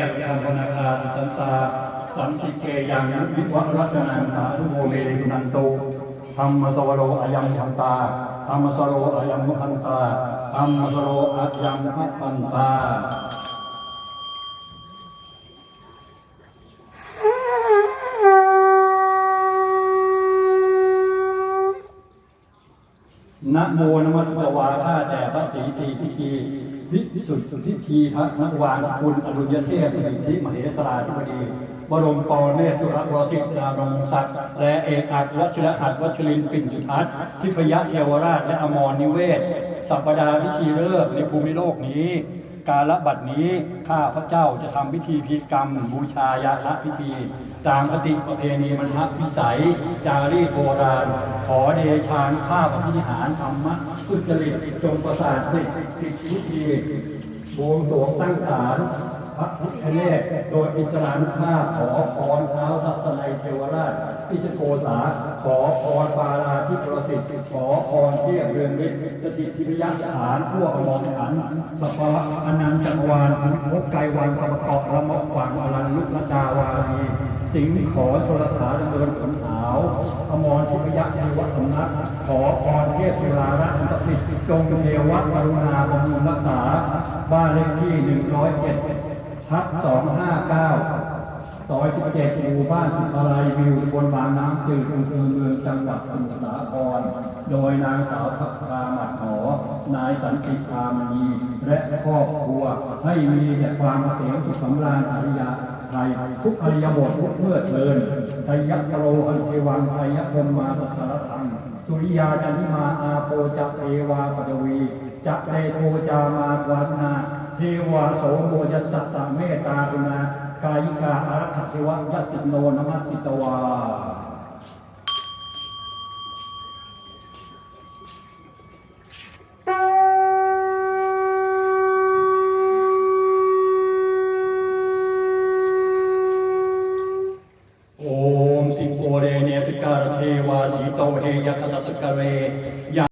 ยังยังธนาคารสันตาสันติเกยังวิวัรัตนังสาธุโมเมสุนันโตธรรมสวโรอายัมชันตาธรรมสโรอายัมุขันตาธรรมสโรอายัมขันตา นะโมนมัสกวาข้าแต่พระศรีทีพิธีวิสุทธิทีพระนักวานคุณอรุณเทพสิริธิมเหสราธิบดีบรมปรเมศสุรวสิทธารงศักดิ์และเอกอัครวชิรหัตวัชรินปิ่นจุทัศน์ทิพยเทวราชและอมรนิเวศ สัปดาห์พิธีเลิกในภูมิโลกนี้ กาลบัดนี้ข้าพระเจ้าจะทำพิธีพิกรรม บูชายาละพิธี ตามปฏิประเพณีมรณพิสัย จารีตโบราณ ขอเดชานข้าพระพิหารธรรมะสุจริตจงประสาทสิทธิพิธีบวงสรวงตั้งศาลพระพุทธเนตรโดยอิสรานุภาพขอพรเท้าทัศนัยเทวราช พิชโกษา ขอพรปาราธิประสิทธิ์ขอพรเทียบเรืองฤทธิ์สถิตทิพยสถานทั่วอมรขันธ์สภาวะอนันตจักรวาลพบไกรวันธรรมเกาะละมะฝังอรันลุกนดาวารีสิงขอโทรสาดำเนินขนหาวอมรทิพยชีวสำนัก ขอพรเทพเวลารัตนสิทธิ์จงเทวะกรุณาบำรุงรักษา บ้านเลขที่ 107ทับ259 ซอย17หมู่บ้านสุขอะไรวิวบนบางน้ำจืดอำเภอเมืองจังหวัดสมุทรสาคร โดยนางสาวพัฒราหมัดหอนายสันติพามณีและครอบครัว ให้มีแต่ความเกษมสุขสำราญอริยไทยทุกอริยบททุกเมื่อเทินไทยักโรอันเทวังไทยพมมาตสารธรรมสุริยาจันทิมาอาโปจะเทวาปดวีจะเตโทจามาวันนาเทวาโสโมยัสสะเมตตากุณา กายิกาอารักขเทวะยัสสิโนนมัสสิตวาโอมสิโกเรเนสิการเทวาสีโตเฮยคตสกะเรย